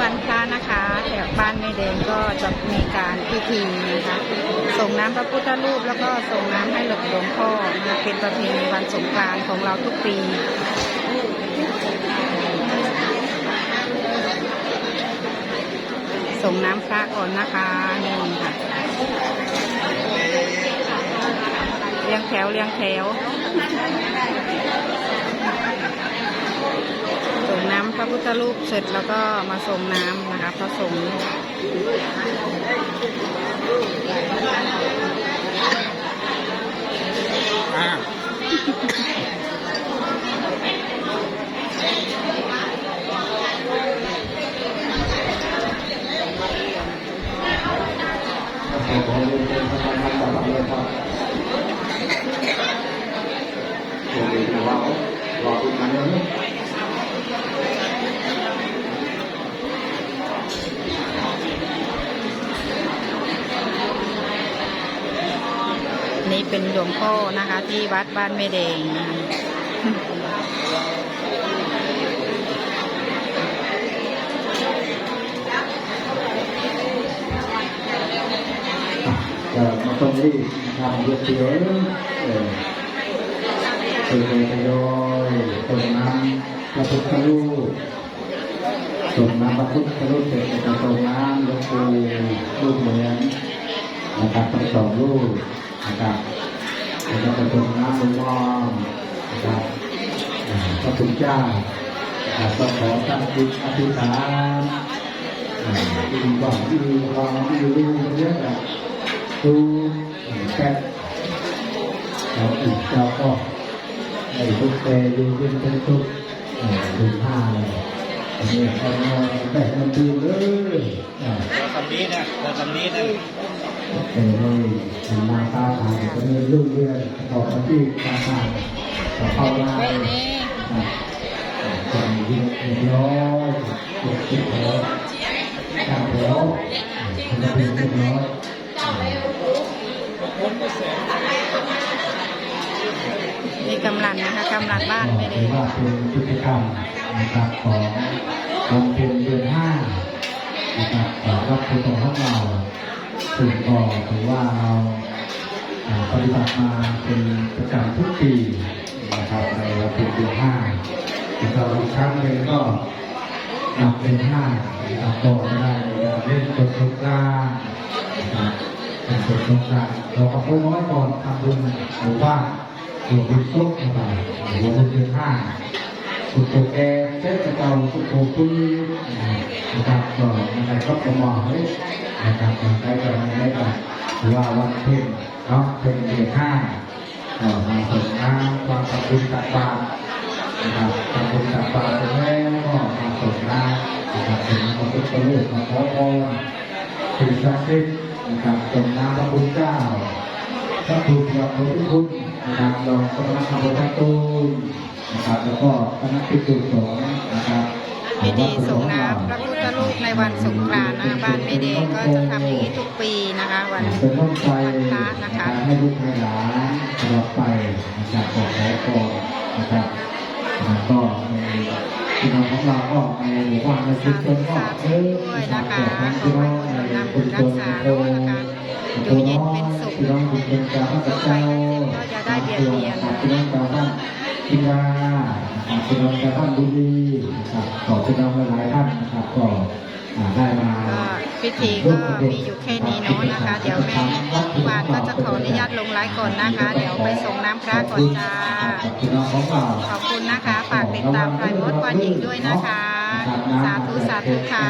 วันพระนะคะแถวบ้านแม่แดงก็จะมีการพิธีนะคะส่งน้ำพระพุทธรูปแล้วก็ส่งน้ำให้หลวงพ่อนะเป็นประเพณีวันสงกรานต์ของเราทุกปีส่งน้ำพระก่อนนะคะนี่ค่ะเรียงแถวเรียงแถว น้ำพระพุทธรูปเสร็จแล้วก็มาส่งน้ำนะคะพระสงฆ์อ่าขอ นี่เป็นหลวงพ่อนะคะ ที่วัดบ้านแม่แดงมาตรงนี้ทำเยอะเยอะเออคือทยอยส่งน้ำพระพุทธรูปส่งน้ำพระพุทธรูปเสร็จจะส่งน้ำหลวงปู่รูปเหมือนนะครับทั้งสองรูป นะครับแล้วก็จะส่งน้ำหลวงพ่อนะครับพระคุณเจ้านะครับก็ขอตั้งจิตอธิษฐานอ่าที่หวังที่ความที่รู้เยอะอะดูแค่เราอีกเราก็ในทุกเตดูเป็นเป็นทุกอ่าดูผ้า เลยอันนี้ก็แต่มันดูเลยอ่าเราคำนี้นะเราคำนี้นะเป็นเลยทำมาค้าขายก็มีรุ่งเรืองต่ออาชีพการงานต่อเข้าได้เว้ยนี่ทำยิ่งเรียบร้อยเก็บติดแถวตามแถวทำเป็นเรียบร้อยนี่กำลังนะคะกำลังบ้านแม่แดถืองว่าเป็นกิกรรม นะครับของวันเพ็ญเดือนห้านะครับของวัดพุทธของเราซึ่งก็ถือว่าเราปฏิบัติมาเป็นประจำทุกปีนะครับในวันเพ็ญเดือนห้านะครับอีกครั้งหนึ่งก็นับเป็นห้านะครับก็ได้เล่นกดสงกรานนะครับเป็นกดสงกรานเราก็ค่อยน้อยก่อนทำบุญหมู่บ้านหลวงปู่ซุกนะครับหลวงปู่เดือนห้า สุดโตแกเส้นกระเจ้าสุดโตปุ้นะครับก็อะไรก็ประมาณนี้นะครับใช้กันไม่ได้กันหรือว่าวันเพ็ญเนาะเป็นเดือนห้าก็มาส่งน้ำความขอบคุณตักบาตรนะครับขอบคุณตักบาตรเสร็จแล้วก็มาส่งน้ำนะครับเป็นพระพุทธรูปมาขอพรสิ่งศักดิ์สิทธิ์นะครับส่งน้ำพระพุทธ เจ้าพระถูกพระพุทธคุณนะครับรองสมณะพระพุทธตูนนะครับแล้วก็คณะภิกษุสงฆ์นะครับพิธีส่งน้ำพระพุทธรูปในวันสงกรานต์นะบ้านแม่แดงก็จะทำอย่างนี้ทุกปีนะคะ วันเป็นต้นไปนะคะให้ลูกให้หลานตลอดไปนะครับขอขอพรนะครับแล้วก็ใน พี่น้องของเราก็ในหมู่บ้านในชุมชนก็เออด้วยนะนะครัคะบขอให้ทุกคนนำบุญรักษาโรคนะคะอยพี่น้องชุมชนเจ้าพระเจ้าก็จะได้เบียพี่น้องชาวบ้านพิลาพี่น้องชาวบ้านบุรีนะครับขอบพี่น้องหลายท่านนะครับก็ได้มา พิธีก็มีอยู่แค่นี้เนาะนะคะ เดี๋ยวแม่วานก็จะขออนุญาตลงไลฟ์ก่อนนะคะ เดี๋ยวไปส่งน้ำพระก่อนจ้า ขอบคุณนะคะ ฝากติดตามพลายมดวันหญิงด้วยนะคะ สาธุสาธุค่ะ